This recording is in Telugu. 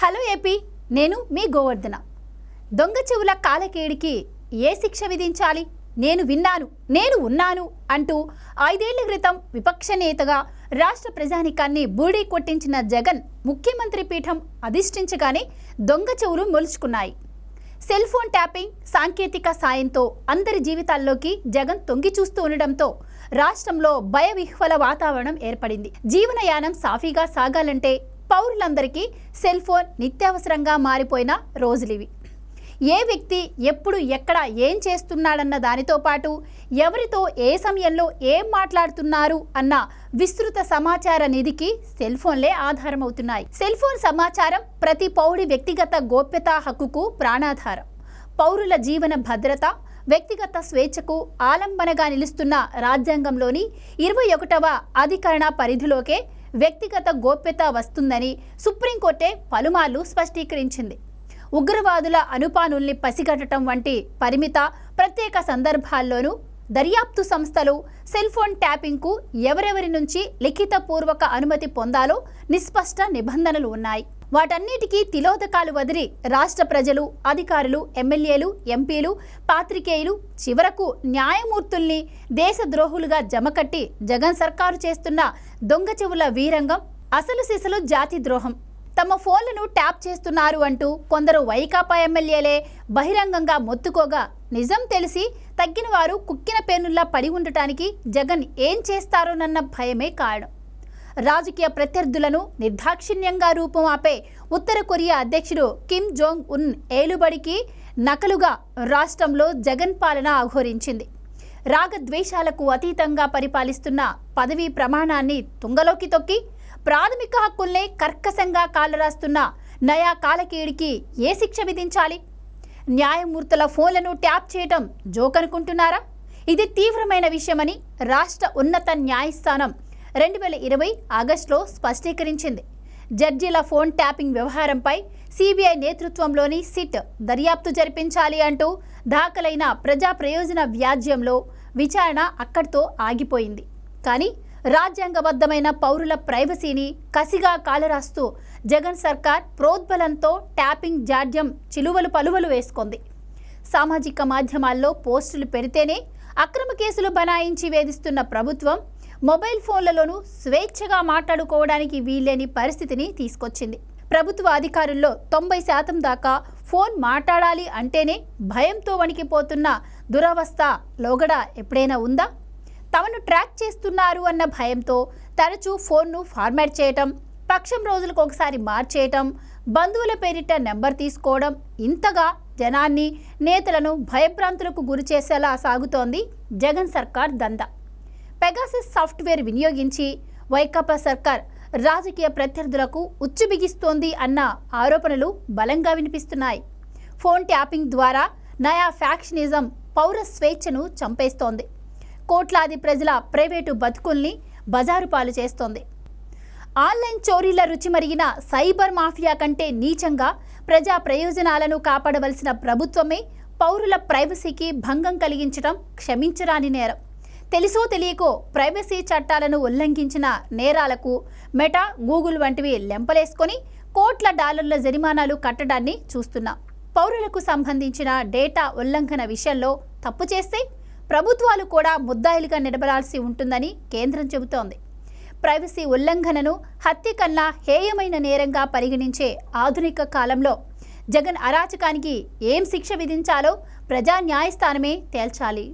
హలో ఏపీ నేను మీ గోవర్ధన. దొంగ చెవుల కాలకేడికి ఏ శిక్ష విధించాలి? నేను విన్నాను నేను ఉన్నాను అంటూ ఐదేళ్ళ క్రితం విపక్ష నేతగా రాష్ట్ర ప్రజానికాన్ని బూడీ కొట్టించిన జగన్ ముఖ్యమంత్రి పీఠం అధిష్ఠించగానే దొంగ చెవులు మొలుచుకున్నాయి. సెల్ ఫోన్ ట్యాపింగ్ సాంకేతిక సాయంతో అందరి జీవితాల్లోకి జగన్ తొంగి చూస్తూ ఉండడంతో రాష్ట్రంలో భయ విహ్వల వాతావరణం ఏర్పడింది. జీవనయానం సాఫీగా సాగాలంటే పౌరులందరికీ సెల్ ఫోన్ నిత్యావసరంగా మారిపోయిన రోజులివి. ఏ వ్యక్తి ఎప్పుడు ఎక్కడ ఏం చేస్తున్నాడన్న దానితో పాటు ఎవరితో ఏ సమయంలో ఏం మాట్లాడుతున్నారు అన్న విస్తృత సమాచార నిధికి సెల్ ఫోన్లే ఆధారమవుతున్నాయి. సెల్ ఫోన్ సమాచారం ప్రతి పౌరుడి వ్యక్తిగత గోప్యతా హక్కుకు ప్రాణాధారం. పౌరుల జీవన భద్రత వ్యక్తిగత స్వేచ్ఛకు ఆలంబనగా నిలుస్తున్న రాజ్యాంగంలోని ఇరవై ఒకటవ అధికరణ పరిధిలోకే వ్యక్తిగత గోప్యత వస్తుందని సుప్రీంకోర్టే పలుమార్లు స్పష్టీకరించింది. ఉగ్రవాదుల అనుపానుల్ని పసిగట్టడం వంటి పరిమిత ప్రత్యేక సందర్భాల్లోనూ దర్యాప్తు సంస్థలు సెల్ ఫోన్ ట్యాపింగ్కు ఎవరెవరి నుంచి లిఖితపూర్వక అనుమతి పొందాలో నిస్పష్ట నిబంధనలు ఉన్నాయి. వాటన్నిటికీ తిలోదకాలు వదిలి రాష్ట్ర ప్రజలు అధికారులు ఎమ్మెల్యేలు ఎంపీలు పాత్రికేయులు చివరకు న్యాయమూర్తుల్ని దేశద్రోహులుగా జమకట్టి జగన్ సర్కారు చేస్తున్న దొంగ చెవుల వీరంగం అసలు సిసలు జాతి ద్రోహం. తమ ఫోన్లను ట్యాప్ చేస్తున్నారు అంటూ కొందరు వైకాపా ఎమ్మెల్యేలే బహిరంగంగా మొత్తుకోగా నిజం తెలిసి తగ్గిన వారు కుక్కిన పేనుల్లా పడి ఉండటానికి జగన్ ఏం చేస్తారోనన్న భయమే కారణం. రాజకీయ ప్రత్యర్థులను నిర్దాక్షిణ్యంగా రూపం ఆపే ఉత్తర కొరియా అధ్యక్షుడు కిమ్ జోంగ్ ఉన్ ఏలుబడికి నకలుగా రాష్ట్రంలో జగన్ పాలన ఆహోరించింది రాగద్వేషాలకు అతీతంగా పరిపాలిస్తున్న పదవీ ప్రమాణాన్ని తుంగలోకి తొక్కి ప్రాథమిక హక్కుల్నే కర్కశంగా కాలరాస్తున్న నయా కాలకేడికి ఏ శిక్ష విధించాలి? న్యాయమూర్తుల ఫోన్లను ట్యాప్ చేయటం జోకనుకుంటున్నారా? ఇది తీవ్రమైన విషయమని రాష్ట్ర ఉన్నత న్యాయస్థానం రెండు వేల ఇరవై ఆగస్టులో స్పష్టీకరించింది. జడ్జీల ఫోన్ ట్యాపింగ్ వ్యవహారంపై సిబిఐ నేతృత్వంలోని సిట్ దర్యాప్తు జరిపించాలి అంటూ దాఖలైన ప్రజా ప్రయోజన వ్యాజ్యంలో విచారణ అక్కడితో ఆగిపోయింది. కానీ రాజ్యాంగబద్ధమైన పౌరుల ప్రైవసీని కసిగా కాలరాస్తూ జగన్ సర్కార్ ప్రోద్బలంతో ట్యాపింగ్ జాడ్యం చిలువలు పలువలు వేసుకుంది. సామాజిక మాధ్యమాల్లో పోస్టులు పెడితేనే అక్రమ కేసులు బనాయించి వేధిస్తున్న ప్రభుత్వం మొబైల్ ఫోన్లలోనూ స్వేచ్ఛగా మాట్లాడుకోవడానికి వీల్లేని పరిస్థితిని తీసుకొచ్చింది. ప్రభుత్వ అధికారుల్లో తొంభై శాతం దాకా ఫోన్ మాట్లాడాలి అంటేనే భయంతో వణికిపోతున్న దురవస్థ లోగడ ఎప్పుడైనా ఉందా? తమను ట్రాక్ చేస్తున్నారు అన్న భయంతో తరచూ ఫోన్ను ఫార్మాట్ చేయటం పక్షం రోజులకు ఒకసారి మార్చేయటం బంధువుల పేరిట నెంబర్ తీసుకోవడం ఇంతగా జనాన్ని నేతలను భయభ్రాంతులకు గురి చేసేలా సాగుతోంది జగన్ సర్కార్ దందా. పెగాసిస్ సాఫ్ట్వేర్ వినియోగించి వైకాపా సర్కార్ రాజకీయ ప్రత్యర్థులకు ఉచ్చు బిగిస్తోంది అన్న ఆరోపణలు బలంగా వినిపిస్తున్నాయి. ఫోన్ ట్యాపింగ్ ద్వారా నయా ఫ్యాక్షనిజం పౌర స్వేచ్ఛను చంపేస్తోంది. కోట్లాది ప్రజల ప్రైవేటు బతుకుల్ని బజారు పాలు చేస్తోంది. ఆన్లైన్ చోరీల రుచి మరిగిన సైబర్ మాఫియా కంటే నీచంగా ప్రజా ప్రయోజనాలను కాపాడవలసిన ప్రభుత్వమే పౌరుల ప్రైవసీకి భంగం కలిగించడం క్షమించరాని నేరం. తెలుసో తెలియకో ప్రైవసీ చట్టాలను ఉల్లంఘించిన నేరాలకు మెటా గూగుల్ వంటివి లెంపలేసుకొని కోట్ల డాలర్ల జరిమానాలు కట్టడాన్ని చూస్తున్నాం. పౌరులకు సంబంధించిన డేటా ఉల్లంఘన విషయంలో తప్పు చేస్తే ప్రభుత్వాలు కూడా ముద్దాయిలుగా నిలబడాల్సి ఉంటుందని కేంద్రం చెబుతోంది. ప్రైవసీ ఉల్లంఘనను హత్య కన్నా హేయమైన నేరంగా పరిగణించే ఆధునిక కాలంలో జగన్ అరాచకానికి ఏం శిక్ష విధించాలో ప్రజా న్యాయస్థానమే తేల్చాలి.